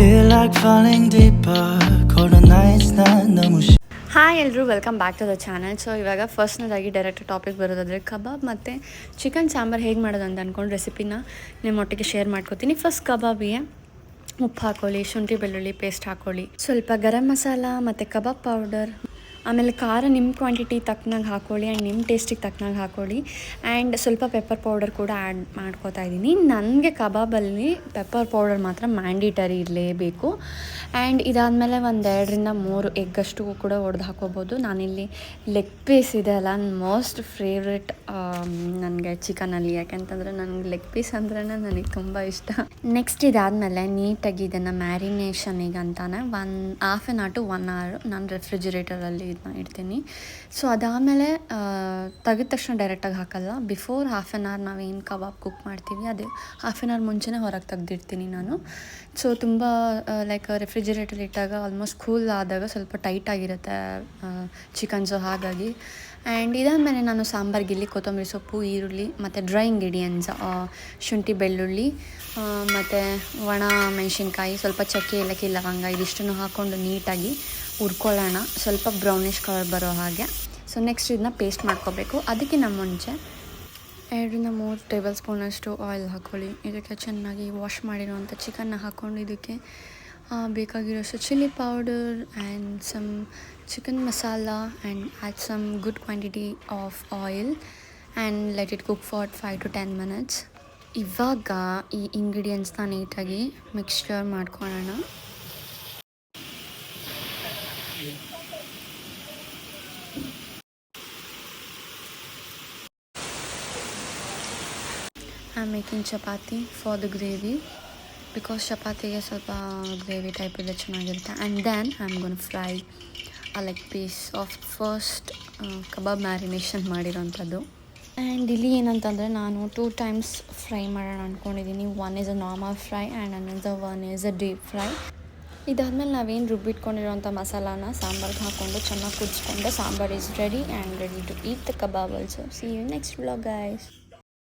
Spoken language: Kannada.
feel like falling deeper. Colder nights not 너무 싫어. Hi ಎಲ್ಲರೂ welcome back to the channel so ಇವಾಗ ಫಸ್ಟ್ನದಾಗಿ ಡೈರೆಕ್ಟ್ ಟಾಪಿಕ್ ಬರೋದಾದರೆ ಕಬಾಬ್ ಮತ್ತು ಚಿಕನ್ ಸಾಂಬಾರು ಹೇಗೆ ಮಾಡೋದು ಅಂತ ಅಂದ್ಕೊಂಡು ರೆಸಿಪಿನ ನಿಮ್ಮೊಟ್ಟಿಗೆ ಶೇರ್ ಮಾಡ್ಕೋತೀನಿ ಫಸ್ಟ್ ಕಬಾಬಿಗೆ ಉಪ್ಪು ಹಾಕೊಳ್ಳಿ ಶುಂಠಿ ಬೆಳ್ಳುಳ್ಳಿ ಪೇಸ್ಟ್ ಹಾಕೊಳ್ಳಿ ಸ್ವಲ್ಪ ಗರಂ ಮಸಾಲ ಮತ್ತು ಕಬಾಬ್ ಪೌಡರ್ ಆಮೇಲೆ ಖಾರ ನಿಮ್ಮ ಕ್ವಾಂಟಿಟಿ ತಕ್ಕನಾಗಿ ಹಾಕ್ಕೊಳ್ಳಿ ಆ್ಯಂಡ್ ನಿಮ್ಮ ಟೇಸ್ಟಿಗೆ ತಕ್ಕನಾಗಿ ಹಾಕ್ಕೊಳ್ಳಿ ಆ್ಯಂಡ್ ಸ್ವಲ್ಪ ಪೆಪ್ಪರ್ ಪೌಡರ್ ಕೂಡ ಆ್ಯಡ್ ಮಾಡ್ಕೋತಾ ಇದ್ದೀನಿ. ನನಗೆ ಕಬಾಬಲ್ಲಿ ಪೆಪ್ಪರ್ ಪೌಡರ್ ಮಾತ್ರ ಮ್ಯಾಂಡಿಟರಿ ಇರಲೇಬೇಕು. ಆ್ಯಂಡ್ ಇದಾದಮೇಲೆ ಒಂದು ಎರಡರಿಂದ ಮೂರು ಎಗ್ಗಷ್ಟು ಕೂಡ ಒಡೆದು ಹಾಕೋಬೋದು ನಾನಿಲ್ಲಿ ಲೆಗ್ ಪೀಸ್ ಇದೆ ಅಲ್ಲ ಮೋಸ್ಟ್ ಫೇವ್ರೆಟ್ ನನಗೆ ಚಿಕನಲ್ಲಿ ಯಾಕೆಂತಂದರೆ ನನಗೆ ಲೆಗ್ ಪೀಸ್ ಅಂದ್ರೆ ನನಗೆ ತುಂಬ ಇಷ್ಟ. ನೆಕ್ಸ್ಟ್ ಇದಾದಮೇಲೆ ನೀಟಾಗಿ ಇದನ್ನು ಮ್ಯಾರಿನೇಷನಿಗೆ ಅಂತಾನೆ. One half an hour to one hour ನಾನು ರೆಫ್ರಿಜಿರೇಟರಲ್ಲಿ ಇದನ್ನ ಇಡ್ತೀನಿ. ಸೊ ಅದಾದಮೇಲೆ ತೆಗೆದ ತಕ್ಷಣ ಡೈರೆಕ್ಟಾಗಿ ಹಾಕಲ್ಲ. ಬಿಫೋರ್ ಹಾಫ್ ಆನ್ ಅವರ್ ನಾವೇನು ಕಬಾಬ್ ಕುಕ್ ಮಾಡ್ತೀವಿ, ಅದು ಹಾಫ್ ಆನ್ ಅವರ್ ಮುಂಚೆನೇ ಹೊರಗೆ ತೆಗೆದಿಡ್ತೀನಿ ನಾನು. ಸೊ ತುಂಬ ಲೈಕ್ ರೆಫ್ರಿಜಿರೇಟರ್ ಇಟ್ಟಾಗ ಆಲ್ಮೋಸ್ಟ್ ಕೂಲ್ ಆದಾಗ ಸ್ವಲ್ಪ ಟೈಟ್ ಆಗಿರುತ್ತೆ ಚಿಕನ್ಸು ಹಾಗಾಗಿ ಆ್ಯಂಡ್ ಇದಾದಮೇಲೆ ನಾನು ಸಾಂಬಾರ್, ಗಿಲ್ಲಿ, ಕೊತ್ತಂಬರಿ ಸೊಪ್ಪು, ಈರುಳ್ಳಿ, ಮತ್ತು ಡ್ರೈ ಇಂಗ್ರೀಡಿಯೆಂಟ್ಸ್ ಶುಂಠಿ, ಬೆಳ್ಳುಳ್ಳಿ ಮತ್ತು ಒಣ ಮೆಣಸಿನ್ಕಾಯಿ, ಸ್ವಲ್ಪ ಚಕ್ಕೆ, ಏಲಕ್ಕಿ, ಲವಂಗ, ಇದಿಷ್ಟನ್ನು ಹಾಕ್ಕೊಂಡು ನೀಟಾಗಿ ಹುರ್ಕೊಳ್ಳೋಣ. ಸ್ವಲ್ಪ ಬ್ರೌನಿಷ್ ಕಲರ್ ಬರೋ ಹಾಗೆ. ಸೊ ನೆಕ್ಸ್ಟ್ ಇದನ್ನ ಪೇಸ್ಟ್ ಮಾಡ್ಕೋಬೇಕು. ಅದಕ್ಕಿಂತ ಮುಂಚೆ ಎರಡರಿಂದ ಮೂರು ಟೇಬಲ್ ಸ್ಪೂನಷ್ಟು ಆಯಿಲ್ ಹಾಕ್ಕೊಳ್ಳಿ ಇದಕ್ಕೆ ಚೆನ್ನಾಗಿ ವಾಶ್ ಮಾಡಿರುವಂಥ ಚಿಕನ್ನ ಹಾಕ್ಕೊಂಡು ಇದಕ್ಕೆ ಬೇಕಾಗಿರೋಷ್ಟು chilli powder and some chicken masala and add some good quantity of oil and let it cook for five to ten minutes ಇವಾಗ ಈ ಇಂಗ್ರೀಡಿಯೆಂಟ್ಸ್ನ ನೀಟಾಗಿ ಮಿಕ್ಸ್ಚರ್ ಮಾಡ್ಕೊಳ್ಳೋಣ. I am making chapati for the gravy because ಚಪಾತಿಗೆ ಸ್ವಲ್ಪ ಗ್ರೇವಿ ಟೈಪ್ ಇದೆ ಚೆನ್ನಾಗಿರುತ್ತೆ. And then I am gonna fry a leg piece of first kebab marination ಮಾಡಿರೋಂಥದ್ದು. And ಇಲ್ಲಿ ಏನಂತಂದರೆ ನಾನು ಟೂ ಟೈಮ್ಸ್ ಫ್ರೈ ಮಾಡೋಣ ಅಂದ್ಕೊಂಡಿದ್ದೀನಿ one is a normal fry and ಅನ್ನೊಂದು one is a deep fry ಇದಾದಮೇಲೆ ನಾವೇನು ರುಬ್ಬಿಟ್ಕೊಂಡಿರೋಂಥ ಮಸಾಲಾನ ಸಾಂಬಾರ್ಗೆ ಹಾಕ್ಕೊಂಡು ಚೆನ್ನಾಗಿ ಕುದಿಸ್ಕೊಂಡು sambar is ready and ready to eat the kebab also see you next vlog guys